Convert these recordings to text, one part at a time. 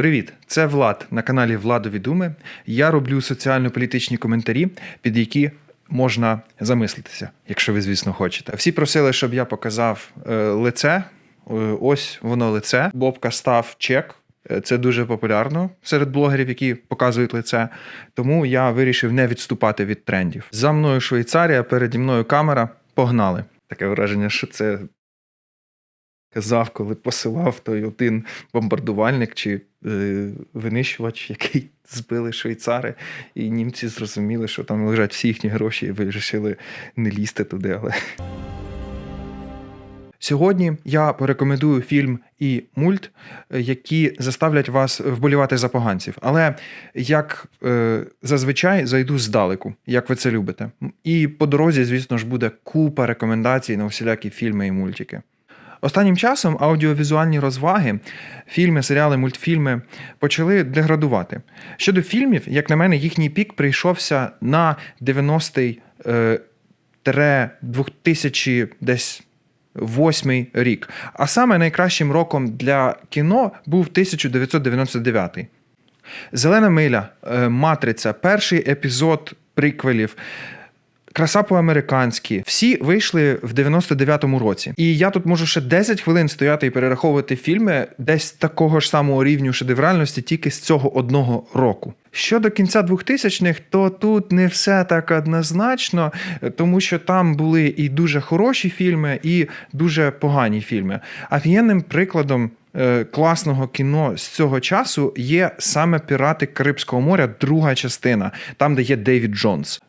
Привіт, це Влад на каналі Владові Думи. Я роблю соціально-політичні коментарі, під які можна замислитися, якщо ви, звісно, хочете. Всі просили, щоб я показав е, лице. Е, ось воно лице. Бобка став чек. Е, Це дуже популярно серед блогерів, які показують лице. Тому я вирішив не відступати від трендів. За мною Швейцарія, переді мною камера. Погнали. Таке враження, що це казав, коли посилав той один бомбардувальник чи е, винищувач, який збили швейцари, і німці зрозуміли, що там лежать всі їхні гроші, і вирішили не лізти туди. Але Сьогодні я порекомендую фільм і мульт, е, які заставлять вас вболівати за поганців. Але як е, зазвичай зайду здалеку, як ви це любите. І по дорозі, звісно ж, буде купа рекомендацій на всілякі фільми і мультики. Останнім часом аудіовізуальні розваги, фільми, серіали, мультфільми почали деградувати. Щодо фільмів, як на мене, їхній пік прийшовся на 90-й е, 2000 десь. Восьмий рік. А саме найкращим роком для кіно був 1999. Зелена миля, е, Матриця, перший епізод приквелів. Краса по-американськи. Всі вийшли в 99-му році. І я тут можу ще 10 хвилин стояти і перераховувати фільми десь такого ж самого рівню шедевральності, тільки з цього одного року. Щодо кінця 2000-х, то тут не все так однозначно, тому що там були і дуже хороші фільми, і дуже погані фільми. Офігенним прикладом е, класного кіно з цього часу є саме Пірати Карибського моря, друга частина, там, де є Дейвід Джонс.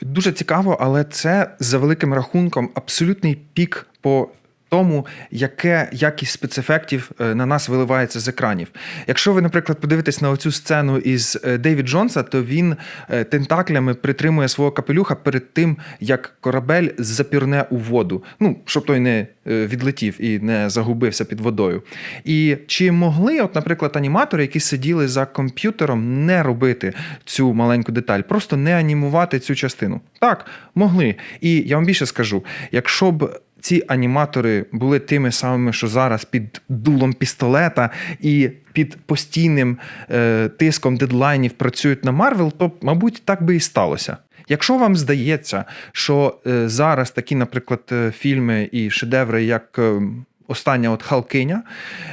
Дуже цікаво, але це за великим рахунком абсолютний пік по тому, яке якість спецефектів е, на нас виливається з екранів. Якщо ви, наприклад, подивитесь на оцю сцену із е, Дейвід Джонса, то він е, тентаклями притримує свого капелюха перед тим, як корабель запірне у воду. Ну, щоб той не відлетів і не загубився під водою. І чи могли, от, наприклад, аніматори, які сиділи за комп'ютером, не робити цю маленьку деталь, просто не анімувати цю частину? Так, могли. І я вам більше скажу: якщо б ці аніматори були тими самими, що зараз під дулом пістолета і під постійним е, тиском дедлайнів працюють на Марвел, то, мабуть, так би і сталося. Якщо вам здається, що е, зараз такі, наприклад, е, фільми і шедеври, як е, остання от Халкиня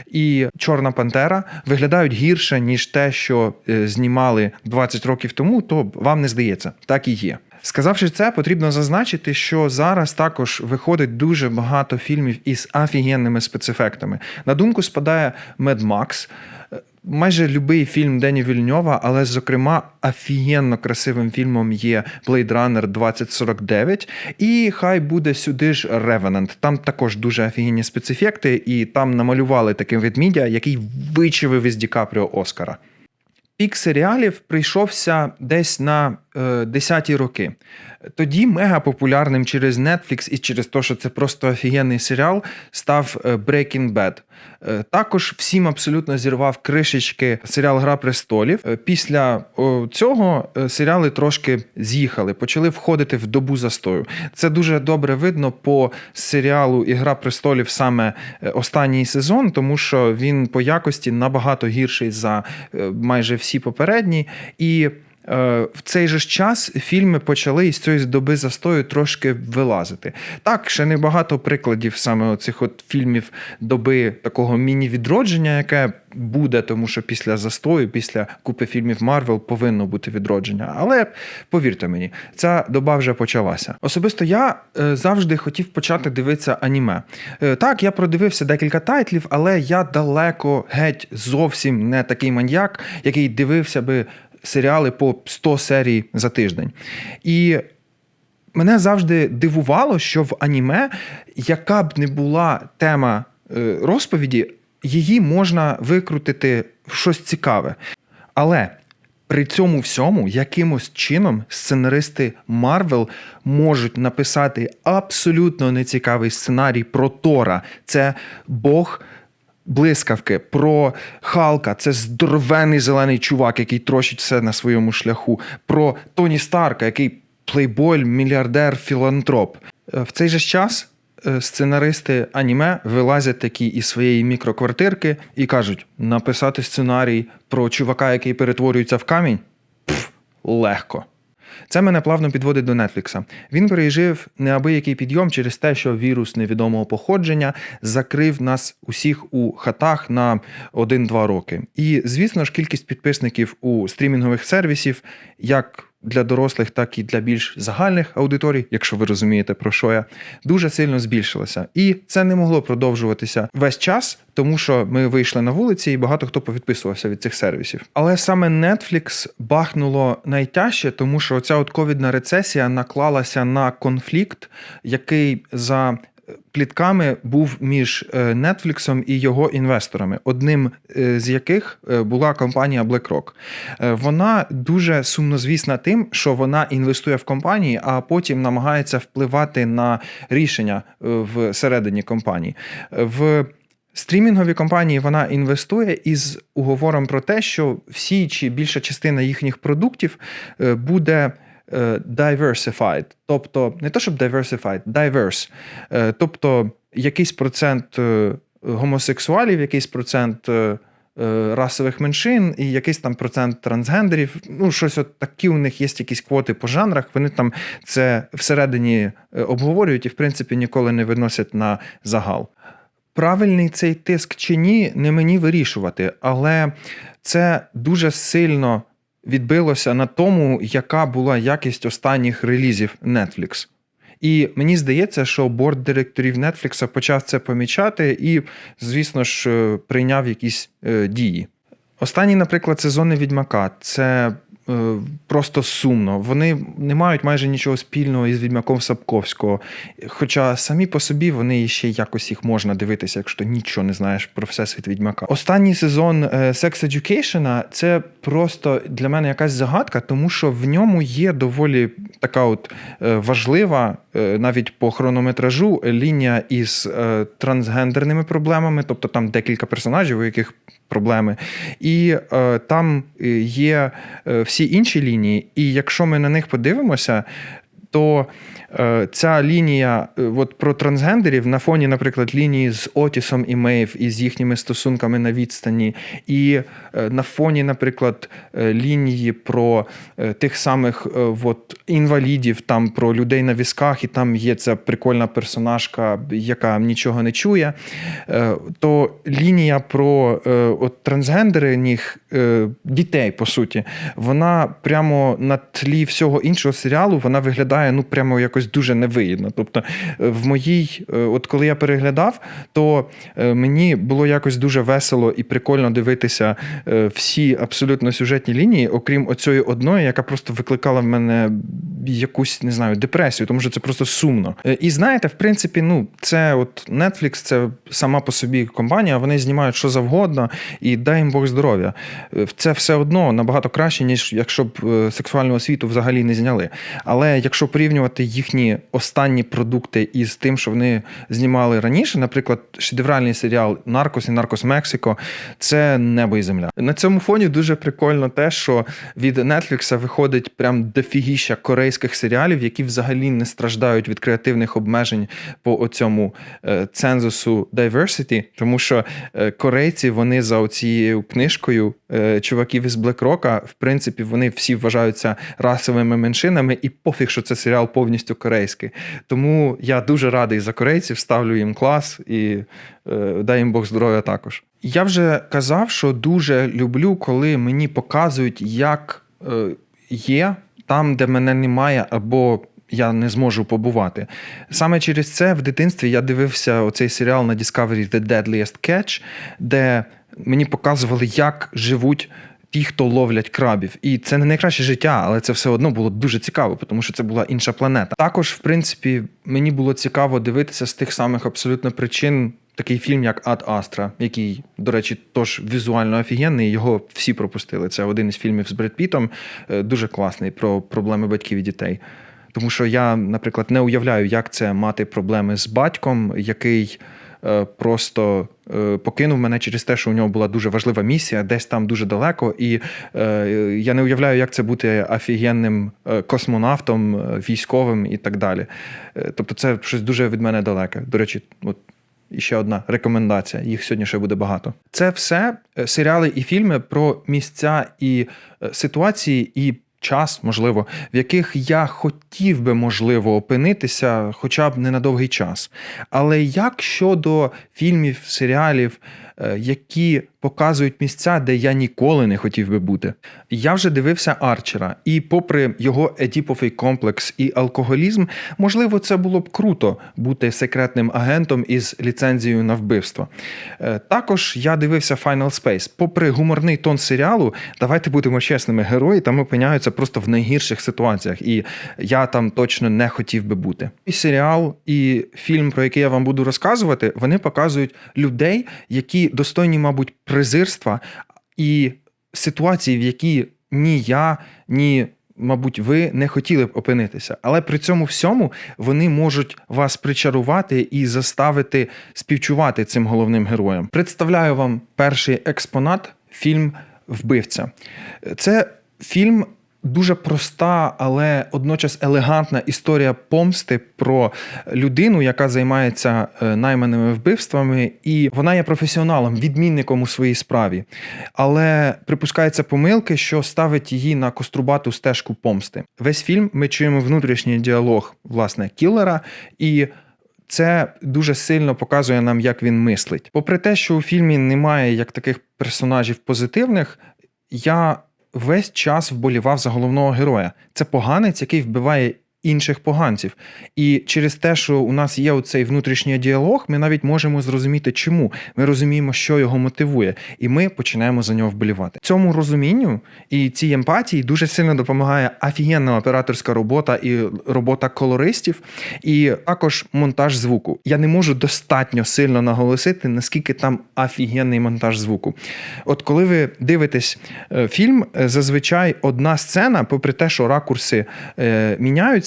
і Чорна Пантера виглядають гірше, ніж те, що е, знімали 20 років тому, то вам не здається, так і є. Сказавши це, потрібно зазначити, що зараз також виходить дуже багато фільмів із офігенними спецефектами. На думку спадає Mad Max, е, майже любий фільм Дені Вільньова, але, зокрема, офігенно красивим фільмом є Blade Runner 2049. І хай буде сюди ж Revenant. Там також дуже офігенні спецефекти, і там намалювали таким ведмідя, який вичевив із Ді Капріо Оскара. Пік серіалів прийшовся десь на е, 10-ті роки. Тоді мега популярним через Netflix і через те, що це просто офігенний серіал, став е, Breaking Bad. Е, також всім абсолютно зірвав кришечки серіал Гра престолів. Е, Після цього е, серіали трошки з'їхали, почали входити в добу застою. Це дуже добре видно по серіалу Ігра престолів саме останній сезон, тому що він по якості набагато гірший за майже всі попередні. І в цей же ж час фільми почали із цієї доби застою трошки вилазити. Так, ще небагато прикладів саме оцих от фільмів доби такого міні-відродження, яке буде, тому що після застою, після купи фільмів Марвел повинно бути відродження. Але повірте мені, ця доба вже почалася. Особисто я е, завжди хотів почати дивитися аніме. Е, так, я продивився декілька тайтлів, але я далеко геть зовсім не такий маньяк, який дивився би серіали по 100 серій за тиждень. І мене завжди дивувало, що в аніме, яка б не була тема е, розповіді, її можна викрутити в щось цікаве. Але при цьому всьому якимось чином сценаристи Марвел можуть написати абсолютно нецікавий сценарій про Тора. Це Бог. Блискавки про Халка, це здоровений зелений чувак, який трощить все на своєму шляху. Про Тоні Старка, який плейбой, мільярдер, філантроп. Е, В цей же час е, сценаристи аніме вилазять такі із своєї мікроквартирки і кажуть: написати сценарій про чувака, який перетворюється в камінь? Пф, легко. Це мене плавно підводить до Нетфлікса. Він пережив неабиякий підйом через те, що вірус невідомого походження закрив нас усіх у хатах на 1-2 роки. І звісно ж, кількість підписників у стрімінгових сервісів, як для дорослих, так і для більш загальних аудиторій, якщо ви розумієте про що я, дуже сильно збільшилася. І це не могло продовжуватися весь час, тому що ми вийшли на вулиці, і багато хто повідписувався від цих сервісів. Але саме Netflix бахнуло найтяжче, тому що ця от ковідна рецесія наклалася на конфлікт, який за плітками був між Netflix і його інвесторами, одним е, з яких е, була компанія BlackRock. Е, Вона дуже сумнозвісна тим, що вона інвестує в компанії, а потім намагається впливати на рішення всередині компанії. В Стрімінгові компанії вона інвестує із уговором про те, що всі чи більша частина їхніх продуктів буде diversified, тобто не то, щоб diversified, diverse, Е, тобто якийсь процент е, гомосексуалів, якийсь процент. е, е, Расових меншин і якийсь там процент трансгендерів. Ну, щось от такі у них є якісь квоти по жанрах. Вони там це всередині е, обговорюють і, в принципі, ніколи не виносять на загал. Правильний цей тиск чи ні, не мені вирішувати, але це дуже сильно відбилося на тому, яка була якість останніх релізів Netflix. І мені здається, що борд директорів Netflix почав це помічати і, звісно ж, е, прийняв якісь е, дії. Останній, наприклад, сезони Відьмака це просто сумно. Вони не мають майже нічого спільного із Відьмаком Сапковського. Хоча самі по собі вони ще якось їх можна дивитися, якщо нічого не знаєш про всесвіт Відьмака. Останній сезон е, Sex Education – це просто для мене якась загадка, тому що в ньому є доволі така от е, важлива, е, навіть по хронометражу, лінія із е, трансгендерними проблемами, тобто там декілька персонажів, у яких проблеми. І е, там е, є е, всі інші лінії, і якщо ми на них подивимося, то е, ця лінія е, от про трансгендерів на фоні, наприклад, лінії з Отісом і Мейв і з їхніми стосунками на відстані, і е, на фоні, наприклад, е, лінії про е, тих самих е, от, інвалідів, там про людей на візках, і там є ця прикольна персонажка, яка нічого не чує. Е, То лінія про е, от, трансгендерних е, дітей, по суті, вона прямо на тлі всього іншого серіалу вона виглядає ну прямо якось дуже невигідно. Тобто, е, в моїй, е, от коли я переглядав, то е, мені було якось дуже весело і прикольно дивитися всі абсолютно сюжетні лінії, окрім оцієї одної, яка просто викликала в мене якусь не знаю депресію, тому що це просто сумно. І знаєте, в принципі, ну це от Netflix, це сама по собі компанія. Вони знімають що завгодно, і дай їм Бог здоров'я. Це все одно набагато краще, ніж якщо б сексуальну освіту взагалі не зняли. Але якщо порівнювати їхні останні продукти із тим, що вони знімали раніше, наприклад, шедевральний серіал Наркос і Наркос Мексико, це небо і земля. На цьому фоні дуже прикольно те, що від Netflix виходить прям дофігіща корейських серіалів, які взагалі не страждають від креативних обмежень по оцьому е, цензусу diversity, тому що е, корейці вони за оцією книжкою е, чуваків із BlackRock, в принципі, вони всі вважаються расовими меншинами, і пофіг, що це серіал повністю корейський. Тому я дуже радий за корейців, ставлю їм клас і е, дай їм Бог здоров'я також. Я вже казав, що дуже люблю, коли мені показують, як е, є там, де мене немає, або я не зможу побувати. Саме через це в дитинстві я дивився оцей серіал на Discovery The Deadliest Catch, де мені показували, як живуть. Ті, хто ловлять крабів, і це не найкраще життя, але це все одно було дуже цікаво, тому що це була інша планета. Також, в принципі, мені було цікаво дивитися з тих самих абсолютно причин. Такий фільм, як Ад Астра, який, до речі, тож візуально офігенний, його всі пропустили. Це один із фільмів з Бред Пітом, е, дуже класний про проблеми батьків і дітей. Тому що я, наприклад, не уявляю, як це мати проблеми з батьком, який просто е, покинув мене через те, що у нього була дуже важлива місія, десь там дуже далеко. І е, я не уявляю, як це бути офігенним е, космонавтом, е, військовим і так далі. Е, Тобто, це щось дуже від мене далеке. До речі, от і ще одна рекомендація. Їх сьогодні ще буде багато. Це все е, серіали і фільми про місця і е, ситуації, і час, можливо, в яких я хотів би, можливо, опинитися хоча б не на довгий час. Але як щодо фільмів, серіалів, які показують місця, де я ніколи не хотів би бути. Я вже дивився Арчера, і попри його едіповий комплекс і алкоголізм, можливо, це було б круто бути секретним агентом із ліцензією на вбивство. Е, Також я дивився Final Space. Попри гуморний тон серіалу, давайте будемо чесними, герої там опиняються просто в найгірших ситуаціях, і я там точно не хотів би бути. І серіал, і фільм, про який я вам буду розказувати, вони показують людей, які достойні, мабуть, презирства і ситуації, в які ні я, ні. Мабуть, ви не хотіли б опинитися, але при цьому всьому вони можуть вас причарувати і заставити співчувати цим головним героям. Представляю вам перший експонат фільм Вбивця. Це фільм дуже проста, але одночас елегантна історія помсти про людину, яка займається е, найманими вбивствами, і вона є професіоналом, відмінником у своїй справі. Але припускається помилки, що ставить її на кострубату стежку помсти. Весь фільм ми чуємо внутрішній діалог власне кілера і. Це дуже сильно показує нам, як він мислить. Попри те, що у фільмі немає як таких персонажів позитивних, я весь час вболівав за головного героя. Це поганець, який вбиває інших поганців. І через те, що у нас є оцей внутрішній діалог, ми навіть можемо зрозуміти, чому. Ми розуміємо, що його мотивує, і ми починаємо за нього вболівати. Цьому розумінню і цій емпатії дуже сильно допомагає офігенна операторська робота і робота колористів, і також монтаж звуку. Я не можу достатньо сильно наголосити, наскільки там офігенний монтаж звуку. От коли ви дивитесь е, фільм, е, зазвичай одна сцена, попри те, що ракурси е,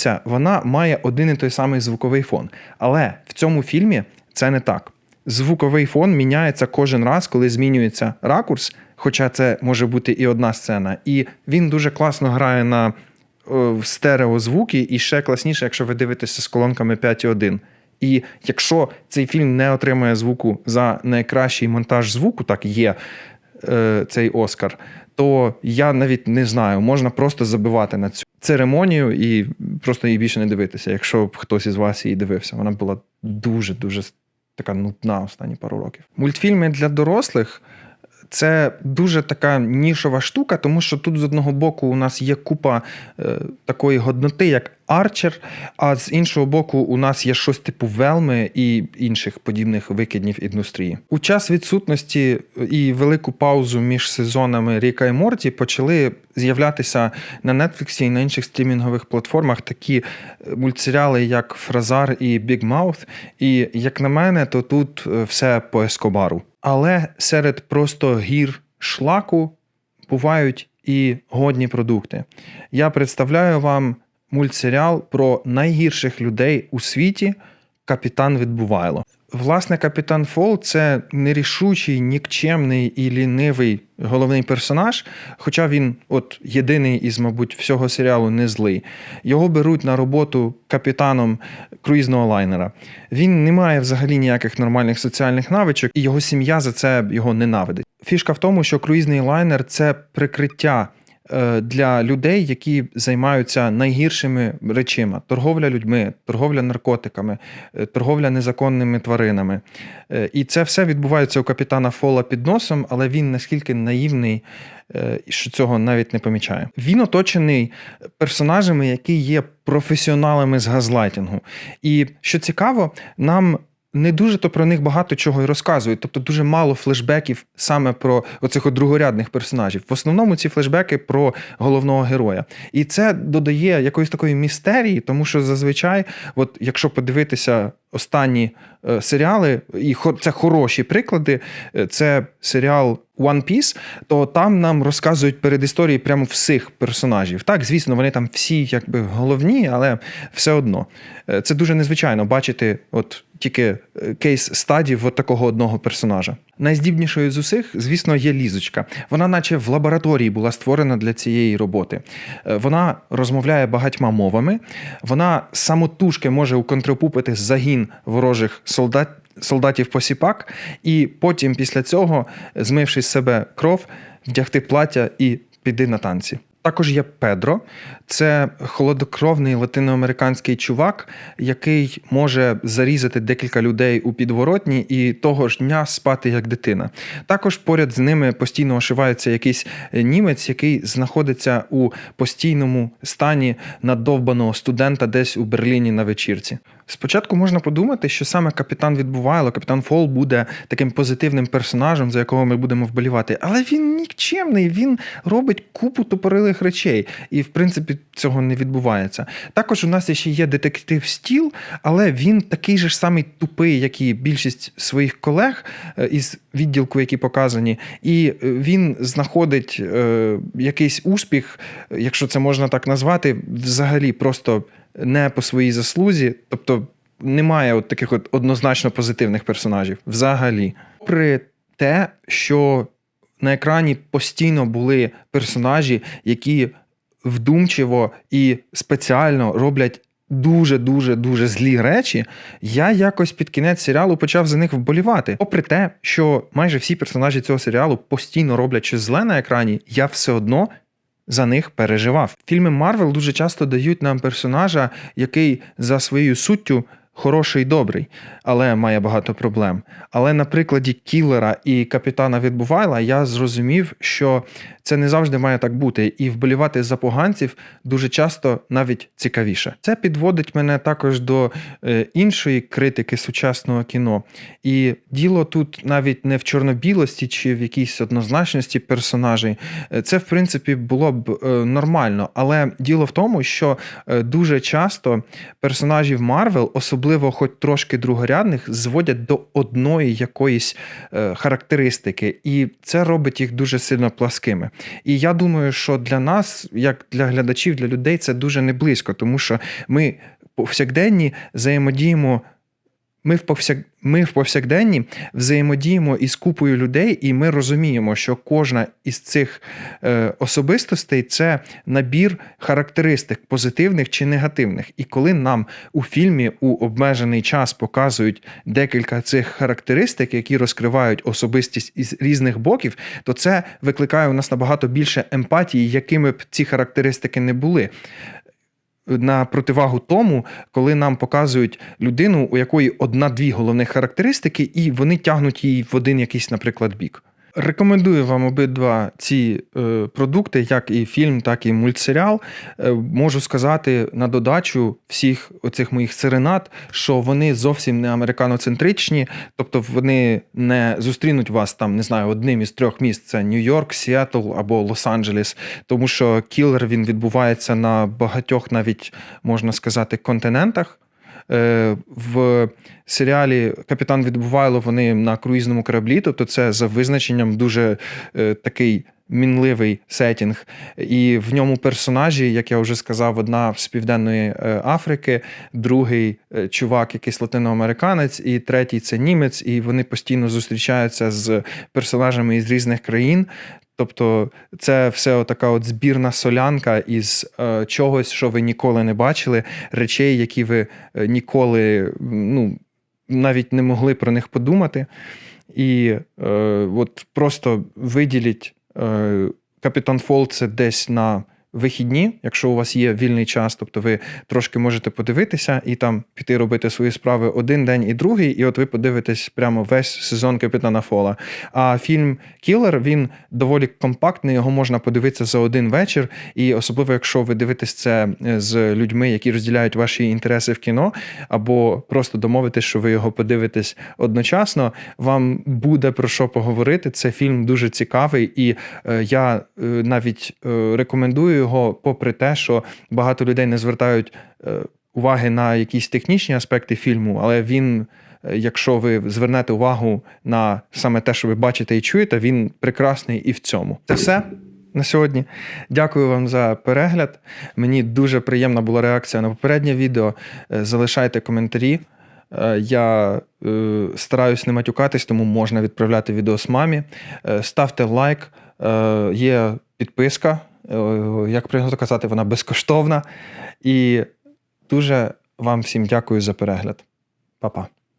міняються, вона має один і той самий звуковий фон. Але в цьому фільмі це не так. Звуковий фон міняється кожен раз, коли змінюється ракурс, хоча це може бути і одна сцена. І він дуже класно грає на е, стереозвуки, і ще класніше, якщо ви дивитеся з колонками 5.1. І якщо цей фільм не отримує звуку за найкращий монтаж звуку, так є е, цей Оскар, то я навіть не знаю, можна просто забивати на цю церемонію і просто її більше не дивитися, якщо б хтось із вас її дивився. Вона була дуже-дуже така нудна останні пару років. Мультфільми для дорослих. Це дуже така нішова штука, тому що тут з одного боку у нас є купа е, такої годноти, як Арчер, а з іншого боку, у нас є щось типу Велми і інших подібних викиднів індустрії. У час відсутності і велику паузу між сезонами Ріка і Морті почали з'являтися на Нетфліксі і на інших стрімінгових платформах такі мультсеріали, як Фразар і Big Mouth. І як на мене, то тут е, все по Ескобару. Але серед просто гір шлаку бувають і годні продукти. Я представляю вам мультсеріал про найгірших людей у світі Капітан Відбувайло. Власне, капітан Фол це нерішучий, нікчемний і лінивий головний персонаж, хоча він, от єдиний із, мабуть, всього серіалу не злий. Його беруть на роботу капітаном круїзного лайнера. Він не має взагалі ніяких нормальних соціальних навичок, і його сім'я за це його ненавидить. Фішка в тому, що круїзний лайнер це прикриття для людей, які займаються найгіршими речима: торговля людьми, торговля наркотиками, е, торговля незаконними тваринами. Е, І це все відбувається у капітана Фола під носом, але він наскільки наївний, е, що цього навіть не помічає. Він оточений персонажами, які є професіоналами з газлайтінгу. І що цікаво, нам. Не дуже то про них багато чого й розказують, тобто дуже мало флешбеків саме про оцих от другорядних персонажів. В основному ці флешбеки про головного героя. І це додає якоїсь такої містерії, тому що зазвичай, от якщо подивитися останні е, серіали, і це хороші приклади, е, це серіал One Piece, то там нам розказують передісторії прямо всіх персонажів. Так, звісно, вони там всі якби головні, але все одно. Е, Це дуже незвичайно бачити от тільки кейс стадів от такого одного персонажа. Найздібнішою з усіх, звісно, є лізочка. Вона, наче в лабораторії, була створена для цієї роботи. Е, Вона розмовляє багатьма мовами, вона самотужки може уконтрапупити загін ворожих солдат. Солдатів посіпак, і потім після цього, змивши з себе кров, вдягти плаття і піти на танці. Також є Педро, це холодокровний латиноамериканський чувак, який може зарізати декілька людей у підворотні і того ж дня спати як дитина. Також поряд з ними постійно ошивається якийсь німець, який знаходиться у постійному стані надовбаного студента десь у Берліні на вечірці. Спочатку можна подумати, що саме капітан Відбувайло, капітан Фол буде таким позитивним персонажем, за якого ми будемо вболівати. Але він нікчемний, він робить купу тупорилих речей, і в принципі цього не відбувається. Також у нас ще є детектив Стіл, але він такий же ж самий тупий, як і більшість своїх колег е, із відділку, які показані, і е, він знаходить е, якийсь успіх, якщо це можна так назвати, взагалі просто не по своїй заслузі, тобто немає от таких от однозначно позитивних персонажів взагалі. Попри те, що на екрані постійно були персонажі, які вдумчиво і спеціально роблять. Дуже дуже дуже злі речі, я якось під кінець серіалу почав за них вболівати. Попри те, що майже всі персонажі цього серіалу постійно роблять щось зле на екрані, я все одно за них переживав. Фільми Марвел дуже часто дають нам персонажа, який за своєю суттю хороший і добрий, але має багато проблем. Але на прикладі кілера і капітана Відбувайла я зрозумів, що це не завжди має так бути, і вболівати за поганців дуже часто навіть цікавіше. Це підводить мене також до е, іншої критики сучасного кіно. І діло тут навіть не в чорно-білості чи в якійсь однозначності персонажей. Е, Це, в принципі, було б е, нормально. Але діло в тому, що дуже часто персонажів Марвел, особливо хоч трошки другорядних, зводять до одної якоїсь е, характеристики, і це робить їх дуже сильно пласкими. І я думаю, що для нас, як для глядачів, для людей, це дуже не близько, тому що ми повсякденні взаємодіємо. Ми в повсяк... ми в повсякденні взаємодіємо із купою людей, і ми розуміємо, що кожна із цих е, особистостей це набір характеристик позитивних чи негативних. І коли нам у фільмі у обмежений час показують декілька цих характеристик, які розкривають особистість із різних боків, то це викликає у нас набагато більше емпатії, якими б ці характеристики не були на противагу тому, коли нам показують людину, у якої одна-дві головних характеристики, і вони тягнуть її в один якийсь, наприклад, бік. Рекомендую вам обидва ці е, продукти, як і фільм, так і мультсеріал. Е, можу сказати на додачу всіх оцих моїх серенад, що вони зовсім не американоцентричні, тобто вони не зустрінуть вас там, не знаю, одним із трьох міст: це Нью-Йорк, Сіетл або Лос-Анджелес, тому що кілер він відбувається на багатьох, навіть можна сказати, континентах. Е, В серіалі Капітан Відбувайло вони на круїзному кораблі, тобто це за визначенням дуже е, такий мінливий сетінг. І в ньому персонажі, як я вже сказав, одна з Південної е, Африки, другий чувак, якийсь латиноамериканець, і третій це німець, і вони постійно зустрічаються з персонажами із різних країн. Тобто це все така от збірна солянка із е, чогось, що ви ніколи не бачили, речей, які ви е, ніколи ну, навіть не могли про них подумати. І е, от просто виділіть е, Капітан Фол це десь на вихідні, якщо у вас є вільний час, тобто ви трошки можете подивитися і там піти робити свої справи один день і другий, і от ви подивитесь прямо весь сезон Капітана Фола. А фільм Кілер він доволі компактний, його можна подивитися за один вечір. І особливо, якщо ви дивитесь це е, з людьми, які розділяють ваші інтереси в кіно, або просто домовитесь, що ви його подивитесь одночасно, вам буде про що поговорити. Це фільм дуже цікавий, і е, я е, навіть рекомендую його, попри те, що багато людей не звертають е, уваги на якісь технічні аспекти фільму, але він е, якщо ви звернете увагу на саме те, що ви бачите і чуєте, він прекрасний і в цьому. Це все на сьогодні. Дякую вам за перегляд. Мені дуже приємна була реакція на попереднє відео. Е, Залишайте коментарі. Я стараюсь не матюкатись, тому можна відправляти відео з мамі. Ставте лайк, є підписка. Е, Як прийнято казати, вона безкоштовна. І дуже вам всім дякую за перегляд. Па-па.